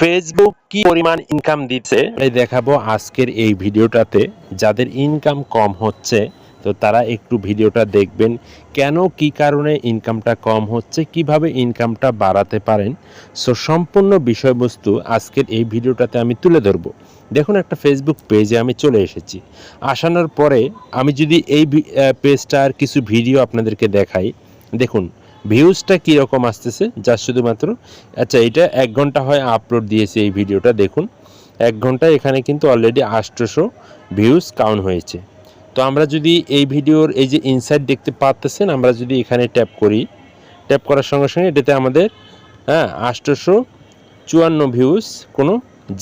Facebook কি পরিমাণ income দিচ্ছে? দেখাবো আজকের এই ভিডিওটাতে যাদের ইনকাম কম হচ্ছে, তো তারা একটু ভিডিওটা দেখবেন কেন, কি কারণে ইনকামটা কম হচ্ছে, কীভাবে ইনকামটা বাড়াতে পারেন। সো সম্পূর্ণ বিষয়বস্তু আজকের এই ভিডিওটাতে আমি তুলে ধরবো। দেখুন, একটা ফেসবুক পেজে আমি চলে এসেছি। আসানোর পরে আমি যদি এই পেজটার কিছু ভিডিও আপনাদেরকে দেখাই, দেখুন ভিউজটা কীরকম আসতেছে? যা শুধুমাত্র। আচ্ছা এটা এক ঘণ্টা হয় আপলোড দিয়েছে এই ভিডিওটা, দেখুন। এক ঘণ্টা এখানে কিন্তু অলরেডি আষ্টশো ভিউজ কাউন্ট হয়েছে। তো আমরা যদি এই ভিডিওর এই যে ইনসাইট দেখতে পাচ্তেছেন আমরা যদি এখানে ট্যাপ করি ট্যাপ করার সঙ্গে সঙ্গে এটাতে আমাদের হ্যাঁ আষ্টশো চুয়ান্ন ভিউজ কোনো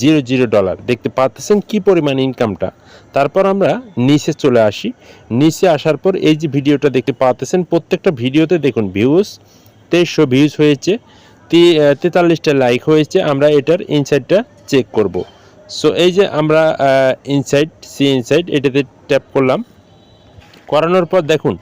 জিরো জিরো ডলার। দেখতে পাচ্তেছেন কি পরিমাণ ইনকামটা তারপর আমরা নিচে চলে আসি। নিচে আসার পর এই যে ভিডিওটা দেখতে পাচ্তেছেন প্রত্যেকটা ভিডিওতে দেখুন ভিউজ তেইশশো ভিউজ হয়েছে তেতাল্লিশটা লাইক হয়েছে। আমরা এটার ইনসাইটটা চেক করব। সো এই যে আমরা ইনসাইট সি ইনসাইট এটাতে ট্যাপ করলাম। করানোর পর দেখুন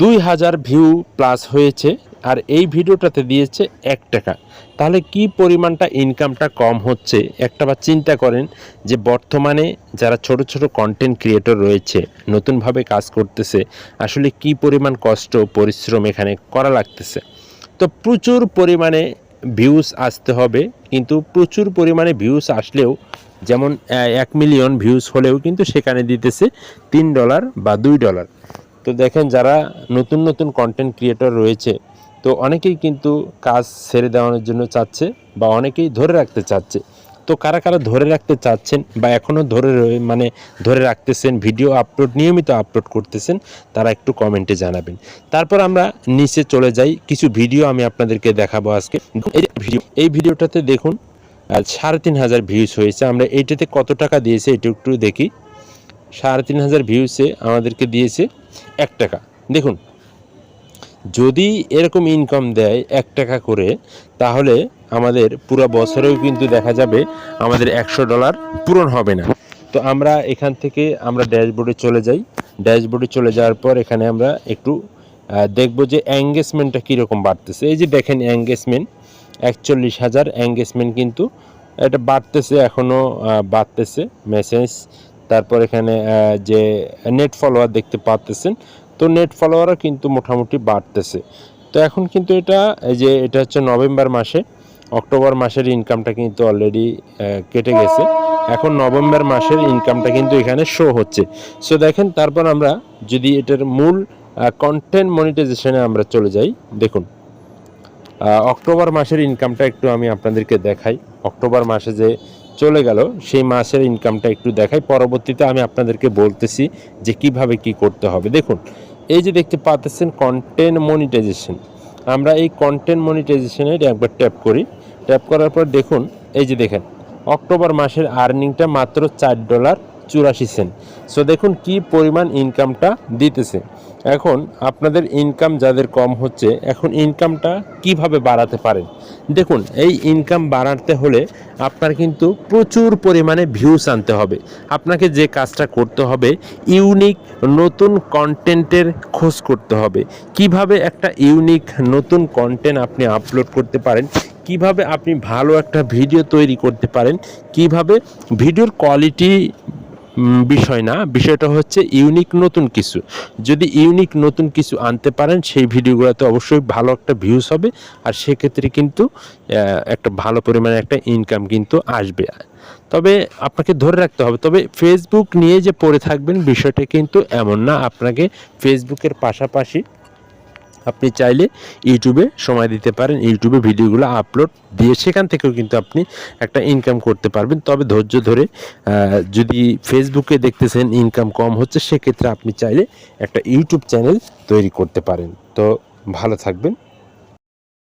দুই হাজার ভিউ প্লাস হয়েছে, আর এই ভিডিওটাতে দিয়েছে এক টাকা। তাহলে কি পরিমাণটা ইনকামটা কম হচ্ছে? একটা বা চিন্তা করেন যে বর্তমানে যারা ছোট ছোট কন্টেন্ট ক্রিয়েটর রয়েছে, নতুনভাবে কাজ করতেছে, আসলে কি পরিমাণ কষ্ট, পরিশ্রম এখানে করা লাগতেছে? তো প্রচুর পরিমাণে ভিউস আসতে হবে, কিন্তু প্রচুর পরিমাণে ভিউজ আসলেও যেমন এক মিলিয়ন ভিউজ হলেও কিন্তু সেখানে দিতেছে তিন ডলার বা দুই ডলার তো দেখেন যারা নতুন নতুন কন্টেন্ট ক্রিয়েটর রয়েছে, তো অনেকেই কিন্তু কাজ ছেড়ে দেওয়ানোর জন্য চাচ্ছে বা অনেকেই ধরে রাখতে চাচ্ছে। তো কারা কারা ধরে রাখতে চাচ্ছেন বা এখনও ধরে মানে ধরে রাখতেছেন ভিডিও আপলোড নিয়মিত আপলোড করতেছেন, তারা একটু কমেন্টে জানাবেন। তারপর আমরা নিচে চলে যাই, কিছু ভিডিও আমি আপনাদেরকে দেখাবো আজকে। এই ভিডিও এই ভিডিওটাতে দেখুন সাড়ে তিন হাজার ভিউজ হয়েছে। আমরা এইটাতে কত টাকা দিয়েছে এটা একটু দেখি। সাড়ে তিন হাজার ভিউসে আমাদেরকে দিয়েছে এক টাকা। দেখুন, যদি এরকম ইনকাম দেয় এক টাকা করে, তাহলে আমাদের পুরো বছরেও কিন্তু দেখা যাবে আমাদের একশো ডলার পূরণ হবে না। তো আমরা এখান থেকে আমরা ড্যাশবোর্ডে চলে যাই। ড্যাশবোর্ডে চলে যাওয়ার পর এখানে আমরা একটু দেখব যে অ্যাঙ্গেজমেন্টটা কীরকম বাড়তেছে। এই যে দেখেন অ্যাঙ্গেজমেন্ট একচল্লিশ হাজার অ্যাঙ্গেজমেন্ট কিন্তু এটা বাড়তেছে এখনও বাড়তেছে। মেসেজ তারপর এখানে যে নেট ফলোয়ার দেখতে পাচ্তেছেন তো নেট ফলোয়ারও কিন্তু মোটামুটি বাড়তেছে। তো এখন কিন্তু এটা যে এটা হচ্ছে নভেম্বর মাসে, অক্টোবর মাসের ইনকামটা কিন্তু অলরেডি কেটে গেছে। এখন নভেম্বর মাসের ইনকামটা কিন্তু এখানে শো হচ্ছে। সো দেখেন, তারপর আমরা যদি এটার মূল কন্টেন্ট মনিটাইজেশনে আমরা চলে যাই, দেখুন। অক্টোবর মাসের ইনকামটা একটু আমি আপনাদেরকে দেখাই। অক্টোবর মাসে যে চলে গেল। সেই মাসের ইনকামটা একটু দেখাই। পরবর্তীতে আমি আপনাদেরকে বলতেছি যে কীভাবে কি করতে হবে। দেখুন, এই যে দেখতে পাচ্ছেন কন্টেন্ট মনিটাইজেশন আমরা এই কন্টেন্ট মনিটাইজেশনের একবার ট্যাপ করি। ট্যাপ করার পর দেখুন, এই যে দেখেন, অক্টোবর মাসের আর্নিংটা মাত্র চার ডলার চুরাশি সেন্ট। সো দেখুন কি পরিমাণ ইনকামটা দিতেছে। এখন আপনাদের ইনকাম যাদের কম হচ্ছে, এখন ইনকামটা কীভাবে বাড়াতে পারেন? দেখুন, এই ইনকাম বাড়াতে হলে আপনার কিন্তু প্রচুর পরিমাণে ভিউস আনতে হবে। আপনাকে যে কাজটা করতে হবে ইউনিক নতুন কন্টেন্টের খোঁজ করতে হবে। কীভাবে একটা ইউনিক নতুন কন্টেন্ট আপনি আপলোড করতে পারেন, কীভাবে আপনি ভালো একটা ভিডিও তৈরি করতে পারেন, কীভাবে ভিডিওর কোয়ালিটি বিষয় না। বিষয়টা হচ্ছে ইউনিক নতুন কিছু। যদি ইউনিক নতুন কিছু আনতে পারেন, সেই ভিডিওগুলোতে অবশ্যই ভালো একটা ভিউজ হবে। আর সেক্ষেত্রে কিন্তু একটা ভালো পরিমাণে একটা ইনকাম কিন্তু আসবে। তবে আপনাকে ধরে রাখতে হবে, তবে ফেসবুক নিয়ে যে পড়ে থাকবেন বিষয়টা কিন্তু এমন না। আপনাকে ফেসবুকের পাশাপাশি আপনি চাইলে ইউটিউবে সময় দিতে পারেন, ইউটিউবে ভিডিওগুলো আপলোড দিয়ে সেখান থেকেও কিন্তু আপনি একটা ইনকাম করতে পারবেন। তবে ধৈর্য ধরে যদি ফেসবুকে দেখতেছেন ইনকাম কম হচ্ছে, সেক্ষেত্রে আপনি চাইলে একটা ইউটিউব চ্যানেল তৈরি করতে পারেন। তো ভালো থাকবেন।